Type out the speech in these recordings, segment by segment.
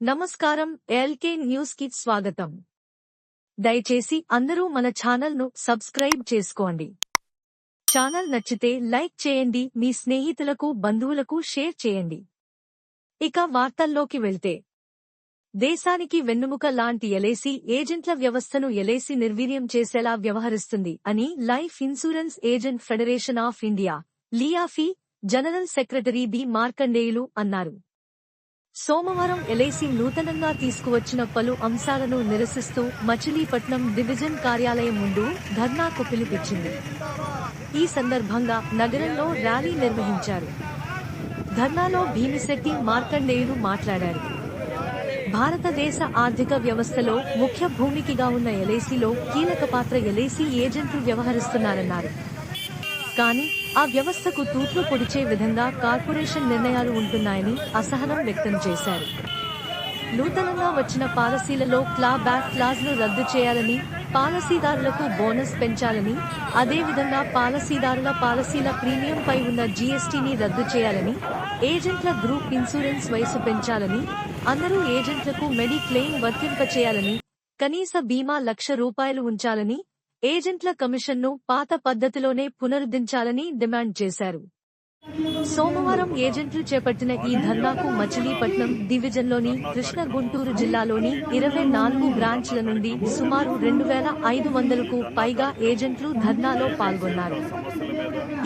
నమస్కారం ఎల్కే న్యూస్కి స్వాగతం. దయచేసి అందరూ మన ఛానల్ను సబ్స్క్రైబ్ చేసుకోండి. ఛానల్ నచ్చితే లైక్ చేయండి మీ స్నేహితులకు బంధువులకు షేర్ చేయండి. ఇక వార్తల్లోకి వెళ్తే. దేశానికి వెన్నుముక లాంటి ఎలేసి ఏజెంట్ల వ్యవస్థను ఎలేసి నిర్వీర్యం చేసేలా వ్యవహరిస్తుంది అని life insurance agent federation of India LIAFI general secretary B Markandeyulu అన్నారు. సోమవారం ఎల్ఐసి నూతనంగా తీసుకువచ్చిన పలు అంశాలను నిరసిస్తూ మచిలీపట్నం డివిజన్ కార్యాలయం ముందు ధర్నాకు పిలుపిచ్చింది ఈ సందర్భంగా నగరంలో ర్యాలీ నిర్వహించారు. ధర్నాలో భీమిశెట్టి మార్కండేయులు మాట్లాడారు. భారతదేశ ఆర్థిక వ్యవస్థలో ముఖ్య భూమికిగా ఉన్న ఎల్ఐసిలో కీలక పాత్ర ఎల్ఐసి ఏజెంట్లు వ్యవహరిస్తున్నారన్నారు. కానీ ఆ వ్యవస్థకు తూట్లు పొడిచే విధంగా కార్పొరేషన్ నిర్ణయాలు ఉంటున్నాయని అసహనం వ్యక్తం చేశారు. నూతనంగా వచ్చిన పాలసీలలో క్లా బ్యాక్ క్లాజ్ను రద్దు చేయాలని పాలసీదారులకు బోనస్ పెంచాలని అదేవిధంగా పాలసీదారుల పాలసీల ప్రీమియంపై ఉన్న జీఎస్టీని రద్దు చేయాలని ఏజెంట్ల గ్రూప్ ఇన్సూరెన్స్ వయసు పెంచాలని అందరూ ఏజెంట్లకు మెడిక్లెయిమ్ వర్తింపచేయాలని కనీస బీమా లక్ష రూపాయలు ఉంచాలని ఏజెంట్ల కమిషన్ను పాత పద్ధతిలోనే పునరుద్ధరించాలని డిమాండ్ చేశారు. సోమవారం ఏజెంట్లు చేపట్టిన ఈ ధర్నాకు మచిలీపట్నం డివిజన్లోని కృష్ణ గుంటూరు జిల్లాలోని ఇరవై నాలుగు బ్రాంచ్ల నుండి సుమారు రెండు వేల ఐదు వందలకు పైగా ఏజెంట్లు ధర్నాలో పాల్గొన్నారు.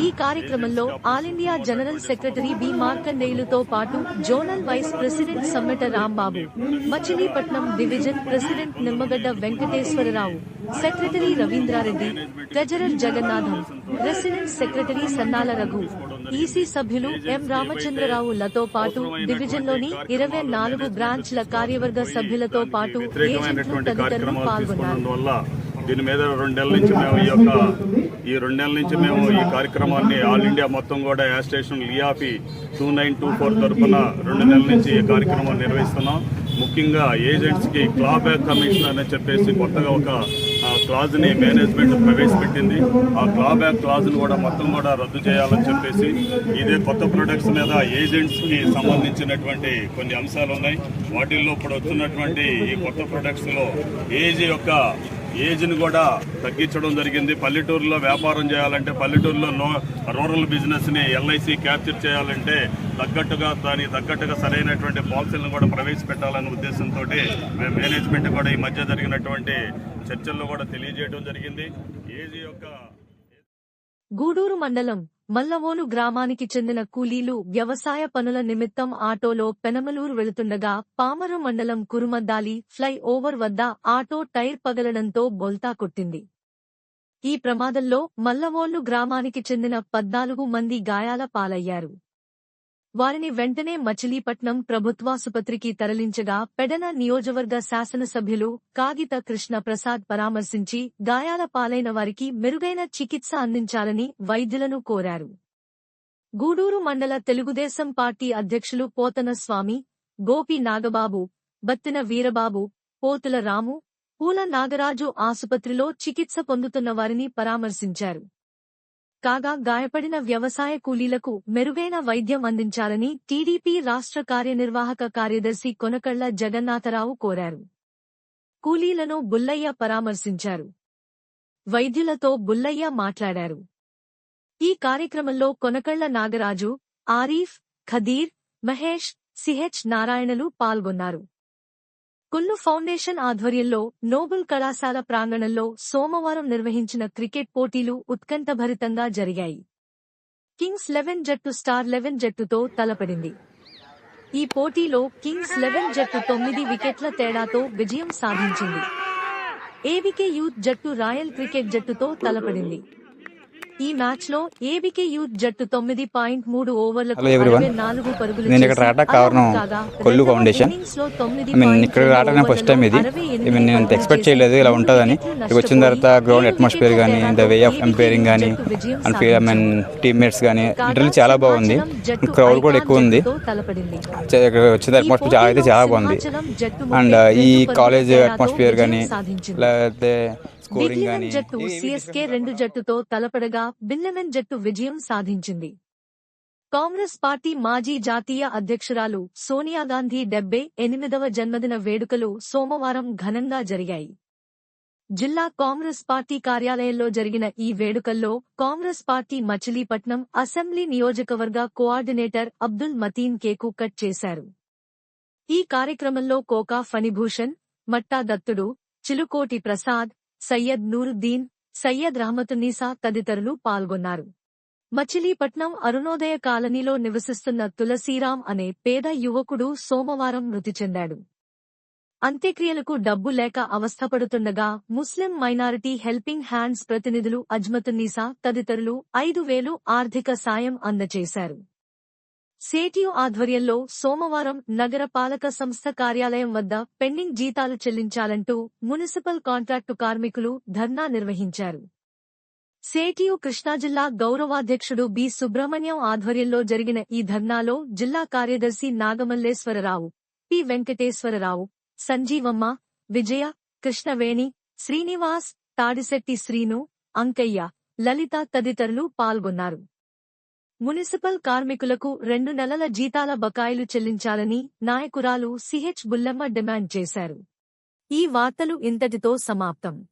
ఈ కార్యక్రమంలో all India general secretary B మార్కండేయులతో పాటు zonal vice president Sammeta Rambabu Machilipatnam division president Nimmagadda Venkateswararao secretary Ravindrareddy treasurer Jagannatham resident secretary Sannala Raghu EC సభ్యులు ఎం రామచంద్రరావు లతో పాటు డివిజన్లోని ఇరవై నాలుగు బ్రాంచ్ల కార్యవర్గ సభ్యులతో పాటు ఏజెంట్లు తదితరులు పాల్గొన్నారు. దీని మీద రెండేళ్ళ నుంచి మేము ఈ యొక్క ఈ రెండేళ్ళ నుంచి మేము ఈ కార్యక్రమాన్ని ఆల్ ఇండియా మొత్తం కూడా యార్ station LIAFI two nine two four తరఫున రెండు నెలల నుంచి ఈ కార్యక్రమం నిర్వహిస్తున్నాం. ముఖ్యంగా ఏజెంట్స్కి కి బ్యాక్ కమిషన్ అని చెప్పేసి కొత్తగా ఒక క్లాజ్ని మేనేజ్మెంట్ ప్రవేశపెట్టింది. ఆ క్లాబ్యాక్ బ్యాక్ కూడా మొత్తం కూడా రద్దు చేయాలని చెప్పేసి ఇదే కొత్త ప్రొడక్ట్స్ మీద ఏజెంట్స్కి సంబంధించినటువంటి కొన్ని అంశాలు ఉన్నాయి వాటిల్లో ఇప్పుడు వస్తున్నటువంటి ఈ కొత్త ప్రొడక్ట్స్లో ఏజ్ యొక్క ఏజ్ని కూడా తగ్గించడం జరిగింది. పల్లెటూరులో వ్యాపారం చేయాలంటే పల్లెటూరులో నో రూరల్ బిజినెస్ని ఎల్ఐసి క్యాప్చర్ చేయాలంటే తగ్గట్టుగా దానికి తగ్గట్టుగా సరైనటువంటి పాలసీలను కూడా ప్రవేశపెట్టాలనే ఉద్దేశంతో మేము మేనేజ్మెంట్ కూడా ఈ మధ్య జరిగినటువంటి చర్చల్లో కూడా తెలియజేయడం జరిగింది. ఏజ్ యొక్క గూడూరు మండలం మల్లవోలు గ్రామానికి చెందిన కూలీలు వ్యవసాయ పనుల నిమిత్తం ఆటోలో పెనమలూరు వెళుతుండగా పామరు మండలం కురుమద్దాలి ఫ్లై ఓవర్ వద్ద ఆటో టైర్ పగలడంతో బోల్తా కొట్టింది. ఈ ప్రమాదంలో మల్లవోలు గ్రామానికి చెందిన పద్నాలుగు మంది గాయాల పాలయ్యారు. వారిని వెంటనే మచిలీపట్నం ప్రభుత్వాసుపత్రికి తరలించగా పెడన నియోజకవర్గ శాసనసభ్యులు కాగిత కృష్ణ ప్రసాద్ పరామర్శించి గాయాల పాలైన వారికి మెరుగైన చికిత్స అందించాలని వైద్యులను కోరారు. గూడూరు మండల తెలుగుదేశం పార్టీ అధ్యక్షులు పోతన స్వామి గోపి నాగబాబు బత్తిన వీరబాబు పోతుల రాము పూల నాగరాజు ఆసుపత్రిలో చికిత్స పొందుతున్న వారిని పరామర్శించారు. కాగా గాయపడిన వ్యవసాయ కూలీలకు మెరుగైన వైద్యం అందించాలని టీడీపీ రాష్ట్ర కార్యనిర్వాహక కార్యదర్శి కొనకళ్ళ జగన్నాథరావు కోరారు. కూలీలను బుల్లయ్య పరామర్శించారు. వైద్యులతో బుల్లయ్య మాట్లాడారు. ఈ కార్యక్రమంలో కొనకళ్ళ నాగరాజు ఆరీఫ్ ఖదీర్ మహేష్ సిహెచ్ నారాయణలు పాల్గొన్నారు. కుల్లు ఫౌండేషన్ ఆధ్వర్యంలో నోబుల్ కళాశాల ప్రాంగణంలో సోమవారం నిర్వహించిన క్రికెట్ పోటీలు ఉత్కంఠభరితంగా జరిగాయి. కింగ్స్ లెవెన్ జట్టు స్టార్ లెవెన్ జట్టుతో తలపడింది. ఈ పోటీలో కింగ్స్ లెవెన్ జట్టు తొమ్మిది వికెట్ల తేడాతో విజయం సాధించింది. ఏవికే యూత్ జట్టు రాయల్ క్రికెట్ జట్టుతో తలపడింది. ఈ మ్యాచ్లో ఏబికే యూత్ జట్టు తొమ్మిది పాయింట్ మూడు ఓవర్లకు నాలుగు పరుగులు నేను ఇక్కడ రావడానికి కారణం కొల్లు ఫౌండేషన్. మీన్ ఇక్కడ రావడం ఫస్ట్ టైం ఇది. మీన్ నేను ఎక్స్పెక్ట్ చేయలేదు ఇలా ఉంటుందని. మూడు ఇక్కడికి వచ్చిన తర్వాత గ్రౌండ్ అట్మాస్ఫియర్ కానీ ద వే ఆఫ్ ఎంపైరింగ్ కానీ and feel I mean. Teammates కానీ లిటరల్లీ చాలా బాగుంది. క్రౌడ్ కూడా ఎక్కువ ఉంది. ఇక్కడ వచ్చిన అట్మాస్ఫియర్ చాలా అయితే చాలా బాగుంది. అండ్ ముప్పై ఈ కాలేజ్ అట్మాస్ఫియర్ కానీ. లేకపోతే స్కోరింగ్ కానీ జట్టు సిఎస్కే రెండు జట్టుతో తలపడగా బిల్లెవెన్ జట్టు విజయం సాధించింది. కాంగ్రెస్ పార్టీ మాజీ జాతీయ అధ్యక్షురాలు సోనియా గాంధీ డెబ్బై ఎనిమిదవ జన్మదిన వేడుకలు సోమవారం ఘనంగా జరిగాయి. జిల్లా కాంగ్రెస్ పార్టీ కార్యాలయంలో జరిగిన ఈ వేడుకల్లో కాంగ్రెస్ పార్టీ మచిలీపట్నం అసెంబ్లీ నియోజకవర్గ coordinator Abdul Mateen cake cut చేశారు. ఈ కార్యక్రమంలో కోకా ఫణిభూషణ్ మట్టా దత్తుడు చిలుకోటి ప్రసాద్ సయ్యద్ నూరుద్దీన్ సయ్యద్ రహమతున్నీసా తదితరులు పాల్గొన్నారు. మచిలీపట్నం అరుణోదయ కాలనీలో నివసిస్తున్న తులసీరాం అనే పేద యువకుడు సోమవారం మృతి చెందాడు. అంత్యక్రియలకు డబ్బు లేక అవస్థపడుతుండగా ముస్లిం మైనారిటీ హెల్పింగ్ హ్యాండ్స్ ప్రతినిధులు అజ్మతున్నీసా తదితరులు ఐదు వేలు ఆర్థిక సాయం అందజేశారు సేటియు ఆధ్వర్యంలో సోమవారం నగర పాలక సంస్థ కార్యాలయం వద్ద పెండింగ్ జీతాలు చెల్లించాలంటూ మున్సిపల్ కాంట్రాక్టు కార్మికులు ధర్నా నిర్వహించారు. సేటియు కృష్ణా జిల్లా గౌరవాధ్యక్షుడు బి. సుబ్రహ్మణ్యం ఆధ్వర్యంలో జరిగిన ఈ ధర్నాలో జిల్లా కార్యదర్శి నాగమల్లేశ్వరరావు పి. వెంకటేశ్వరరావు సంజీవమ్మ విజయ కృష్ణవేణి శ్రీనివాస్ తాడిశెట్టి శ్రీను అంకయ్య లలిత తదితరులు పాల్గొన్నారు. మున్సిపల్ కార్మికులకు రెండు నెలల జీతాల బకాయిలు చెల్లించాలని నాయకురాలు సిహెచ్ బుల్లమ్మ డిమాండ్ చేశారు. ఈ వార్తలు ఇంతటితో సమాప్తం.